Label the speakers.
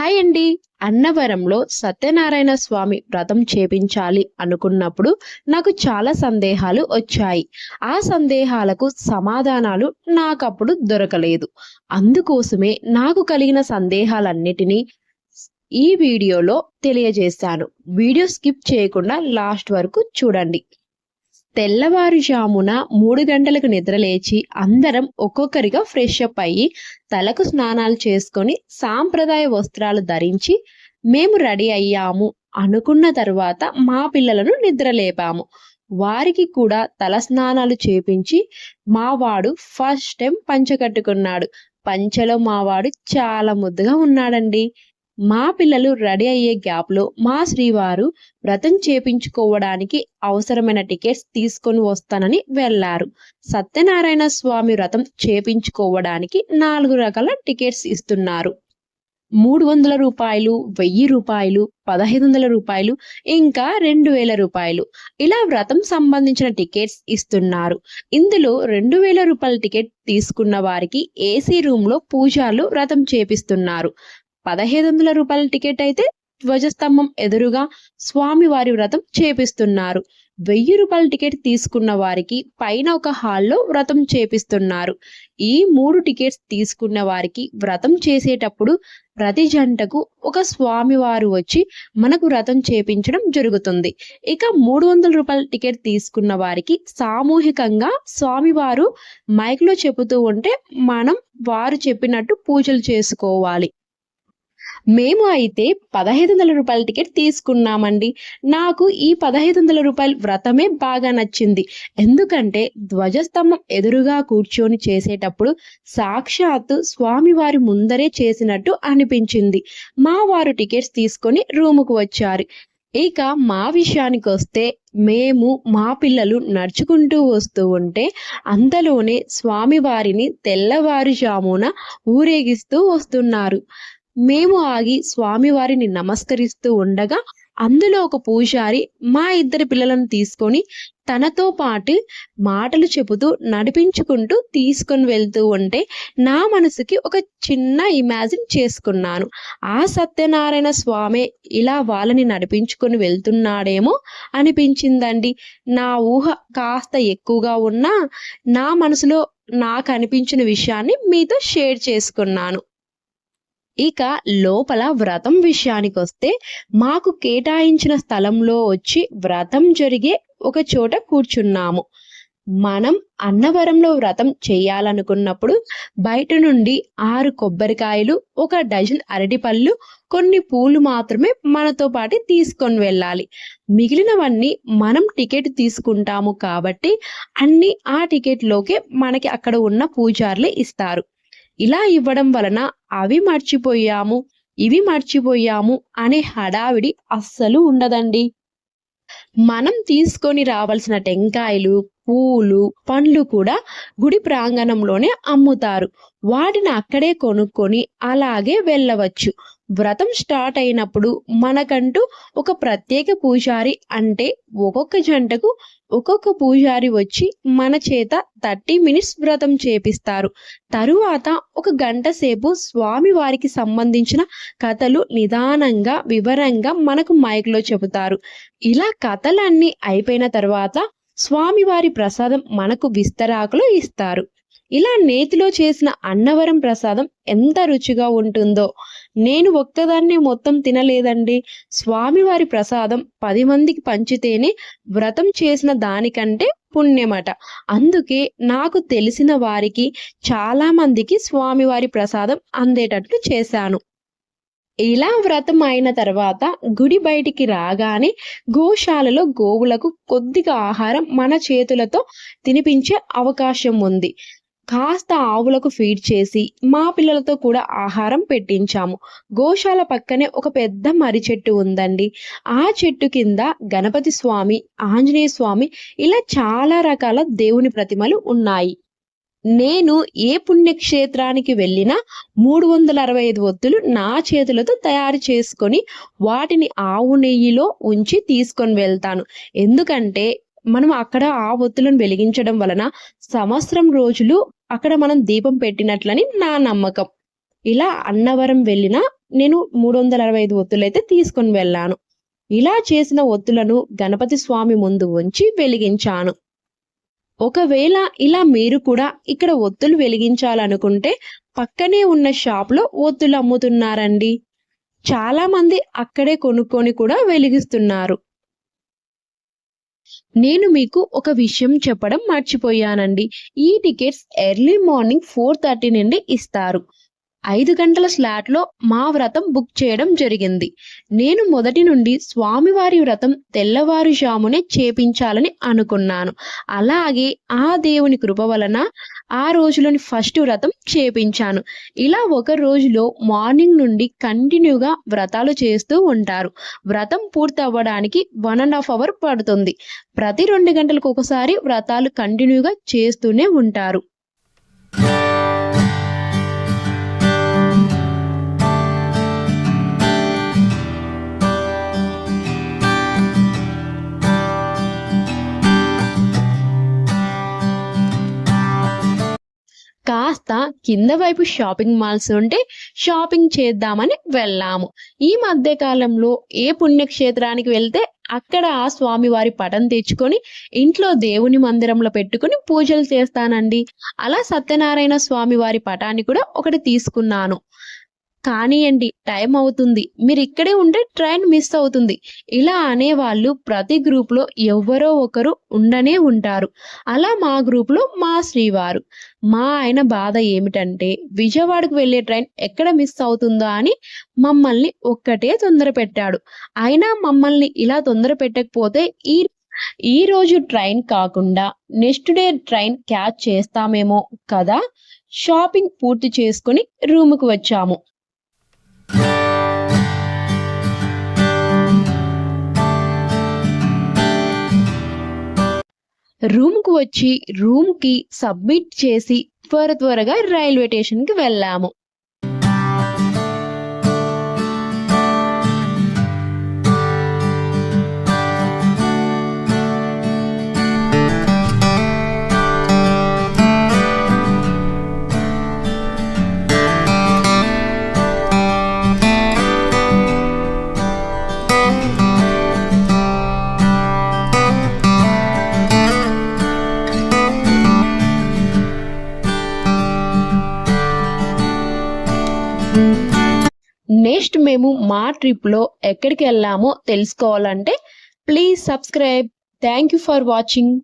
Speaker 1: Hi అండి. అన్నవరంలో సత్యనారాయణ స్వామి వ్రతం చేపించాలి అనుకున్నప్పుడు నాకు చాలా సందేహాలు వచ్చాయి. ఆ సందేహాలకు సమాధానాలు నాకప్పుడు దొరకలేదు. అందుకోసమే నాకు కలిగిన సందేహాలన్నిటినీ ఈ వీడియోలో తెలియజేస్తాను వీడియో స్కిప్ చేయకుండా లాస్ట్ వరకు చూడండి. తెల్లవారుజామున మూడు గంటలకు నిద్రలేచి అందరం ఒక్కొక్కరిగా ఫ్రెష్ అప్ అయ్యి తలకు స్నానాలు చేసుకొని సాంప్రదాయ వస్త్రాలు ధరించి మేము రెడీ అయ్యాము అనుకున్న తర్వాత మా పిల్లలను నిద్రలేపాము వారికి కూడా తల స్నానాలు చేపించి మావాడు ఫస్ట్ టైం పంచ కట్టుకున్నాడు. పంచలో మావాడు చాలా ముద్దుగా ఉన్నాడండి. మా పిల్లలు రెడీ అయ్యే గ్యాప్లో మా శ్రీవారు వ్రతం చేపించుకోవడానికి అవసరమైన టికెట్స్ తీసుకొని వస్తానని వెళ్ళారు సత్యనారాయణ స్వామి వ్రతం చేపించుకోవడానికి నాలుగు రకాల టికెట్స్ ఇస్తున్నారు. మూడు వందల రూపాయలు వెయ్యి రూపాయలు పదహైదు వందల రూపాయలు ఇంకా రెండు వేల రూపాయలు. ఇలా వ్రతం సంబంధించిన టికెట్స్ ఇస్తున్నారు. ఇందులో రెండు వేల రూపాయల టికెట్ తీసుకున్న వారికి ఏసీ రూమ్లో పూజాలు పూజార్లు వ్రతం చేపిస్తున్నారు. పదహైదు వందల రూపాయల టికెట్ అయితే ధ్వజస్తంభం ఎదురుగా స్వామివారి వ్రతం చేపిస్తున్నారు. వెయ్యి రూపాయల టికెట్ తీసుకున్న వారికి పైన ఒక హాల్లో వ్రతం చేపిస్తున్నారు. ఈ మూడు టికెట్స్ తీసుకున్న వారికి వ్రతం చేసేటప్పుడు ప్రతి జంటకు ఒక స్వామివారు వచ్చి మనకు వ్రతం చేపించడం జరుగుతుంది. ఇక మూడు వందల రూపాయల టికెట్ తీసుకున్న వారికి సామూహికంగా స్వామివారు మైక్లో చెబుతూ ఉంటే మనం వారు చెప్పినట్టు పూజలు చేసుకోవాలి. మేము అయితే పదహైదు వందల రూపాయల టికెట్ తీసుకున్నామండి. నాకు ఈ పదహైదు వందల రూపాయల వ్రతమే బాగా నచ్చింది. ఎందుకంటే ధ్వజస్తంభం ఎదురుగా కూర్చొని చేసేటప్పుడు సాక్షాత్తు స్వామివారి ముందరే చేసినట్టు అనిపించింది. మా వారు టికెట్స్ తీసుకొని రూముకు వచ్చారు. ఇక మా విషయానికి వస్తే మేము మా పిల్లలు నడుచుకుంటూ వస్తూ ఉంటే అంతలోనే స్వామివారిని తెల్లవారుజామున ఊరేగిస్తూ వస్తున్నారు. మేము ఆగి స్వామివారిని నమస్కరిస్తూ ఉండగా అందులో ఒక పూజారి మా ఇద్దరి పిల్లలను తీసుకొని తనతో పాటు మాటలు చెబుతూ నడిపించుకుంటూ తీసుకొని వెళ్తూ ఉంటే నా మనసుకి ఒక చిన్న ఇమాజిన్ చేసుకున్నాను. ఆ సత్యనారాయణ స్వామి ఇలా వాళ్ళని నడిపించుకొని వెళ్తున్నాడేమో అనిపించిందండి. నా ఊహ కాస్త ఎక్కువగా ఉన్నా నా మనసులో నాకు అనిపించిన విషయాన్ని మీతో షేర్ చేసుకున్నాను. ఇక లోపల వ్రతం విషయానికి వస్తే మాకు కేటాయించిన స్థలంలో వచ్చి వ్రతం జరిగే ఒక చోట కూర్చున్నాము. మనం అన్నవరంలో వ్రతం చేయాలనుకున్నప్పుడు బయట నుండి ఆరు కొబ్బరికాయలు ఒక డజన్ అరటిపళ్ళు కొన్ని పూలు మాత్రమే మనతో పాటు తీసుకొని వెళ్ళాలి. మిగిలినవన్నీ మనం టికెట్ తీసుకుంటాము కాబట్టి అన్ని ఆ టికెట్లోకే మనకి అక్కడ ఉన్న పూజార్లే ఇస్తారు. ఇలా ఇవ్వడం వలన అవి మర్చిపోయాము ఇవి మర్చిపోయాము అనే హడావిడి అస్సలు ఉండదండి. మనం తీసుకొని రావాల్సిన టెంకాయలు పూలు పండ్లు కూడా గుడి ప్రాంగణంలోనే అమ్ముతారు. వాటిని అక్కడే కొనుక్కొని అలాగే వెళ్ళవచ్చు. వ్రతం స్టార్ట్ అయినప్పుడు మనకంటూ ఒక ప్రత్యేక పూజారి అంటే ఒక్కొక్క జంటకు ఒక్కొక్క పూజారి వచ్చి మన చేత థర్టీ మినిట్స్ వ్రతం చేపిస్తారు. తరువాత ఒక గంట సేపు స్వామి వారికి సంబంధించిన కథలు నిదానంగా వివరంగా మనకు మైక్లో చెబుతారు. ఇలా కథలన్నీ అయిపోయిన తర్వాత స్వామివారి ప్రసాదం మనకు విస్తరాకులో ఇస్తారు. ఇలా నేతిలో చేసిన అన్నవరం ప్రసాదం ఎంత రుచిగా ఉంటుందో. నేను ఒక్కదాన్నే మొత్తం తినలేదండి. స్వామివారి ప్రసాదం పది మందికి పంచితేనే వ్రతం చేసిన దానికంటే పుణ్యమట. అందుకే నాకు తెలిసిన వారికి చాలామందికి స్వామివారి ప్రసాదం అందేటట్లు చేశాను. ఇలా వ్రతం అయిన తర్వాత గుడి బయటికి రాగానే గోశాలలో గోవులకు కొద్దిగా ఆహారం మన చేతులతో తినిపించే అవకాశం ఉంది. కాస్త ఆవులకు ఫీడ్ చేసి మా పిల్లలతో కూడా ఆహారం పెట్టించాము. గోశాల పక్కనే ఒక పెద్ద మర్రి చెట్టు ఉందండి. ఆ చెట్టు కింద గణపతి స్వామి ఆంజనేయ స్వామి ఇలా చాలా రకాల దేవుని ప్రతిమలు ఉన్నాయి. నేను ఏ పుణ్యక్షేత్రానికి వెళ్ళినా మూడు వందల అరవై ఐదు ఒత్తులు నా చేతులతో తయారు చేసుకొని వాటిని ఆవు నెయ్యిలో ఉంచి తీసుకొని వెళ్తాను. ఎందుకంటే మనం అక్కడ ఆ ఒత్తులను వెలిగించడం వలన సంవత్సరం రోజులు అక్కడ మనం దీపం పెట్టినట్లని నా నమ్మకం. ఇలా అన్నవరం వెళ్ళినా నేను మూడు వందల అరవై ఐదు ఒత్తులు అయితే తీసుకొని వెళ్ళాను. ఇలా చేసిన ఒత్తులను గణపతి స్వామి ముందు ఉంచి వెలిగించాను. ఒకవేళ ఇలా మీరు కూడా ఇక్కడ ఒత్తులు వెలిగించాలనుకుంటే పక్కనే ఉన్న షాప్లో ఒత్తులు అమ్ముతున్నారండి. చాలా మంది అక్కడే కొనుక్కొని కూడా వెలిగిస్తున్నారు. నేను మీకు ఒక విషయం చెప్పడం మర్చిపోయానండి. ఈ tickets early morning four thirty నుండి ఇస్తారు. ఐదు గంటల స్లాట్లో మా వ్రతం బుక్ చేయడం జరిగింది. నేను మొదటి నుండి స్వామివారి వ్రతం తెల్లవారుజామునే చేపించాలని అనుకున్నాను. అలాగే ఆ దేవుని కృప వలన ఆ రోజులోని ఫస్ట్ వ్రతం చేపించాను. ఇలా ఒక రోజులో మార్నింగ్ నుండి కంటిన్యూగా వ్రతాలు చేస్తూ ఉంటారు. వ్రతం పూర్తి అవ్వడానికి వన్ అండ్ హాఫ్ అవర్ పడుతుంది. ప్రతి రెండు గంటలకు ఒకసారి వ్రతాలు కంటిన్యూగా చేస్తూనే ఉంటారు. కాస్త కింద వైపు షాపింగ్ మాల్స్ ఉంటే షాపింగ్ చేద్దామని వెళ్ళాము. ఈ మధ్య కాలంలో ఏ పుణ్యక్షేత్రానికి వెళ్తే అక్కడ ఆ స్వామివారి పటం తెచ్చుకొని ఇంట్లో దేవుని మందిరంలో పెట్టుకుని పూజలు చేస్తానండి. అలా సత్యనారాయణ స్వామి వారి పటాన్ని కూడా ఒకటి తీసుకున్నాను. కానియండి టైం అవుతుంది. మీరు ఇక్కడే ఉంటే ట్రైన్ మిస్ అవుతుంది. ఇలా అనేవాళ్ళు ప్రతి గ్రూప్లో ఎవరో ఒకరు ఉండనే ఉంటారు. అలా మా గ్రూప్లో మా శ్రీవారు. మా ఆయన బాధ ఏమిటంటే విజయవాడకు వెళ్ళే ట్రైన్ ఎక్కడ మిస్ అవుతుందో అని మమ్మల్ని ఒక్కటే తొందర పెట్టాడు అయినా మమ్మల్ని ఇలా తొందర పెట్టకపోతే ఈ ఈ రోజు ట్రైన్ కాకుండా నెక్స్ట్ డే ట్రైన్ క్యాచ్ చేస్తామేమో కదా? షాపింగ్ పూర్తి చేసుకుని రూముకు వచ్చాము. రూమ్కు వచ్చి రూమ్కి సబ్మిట్ చేసి త్వర త్వరగా రైల్వే స్టేషన్కి వెళ్ళాము. నెక్స్ట్ మేము మా ట్రిప్లో ఎక్కడికి వెళ్ళామో తెలుసుకోవాలంటే please subscribe thank you for watching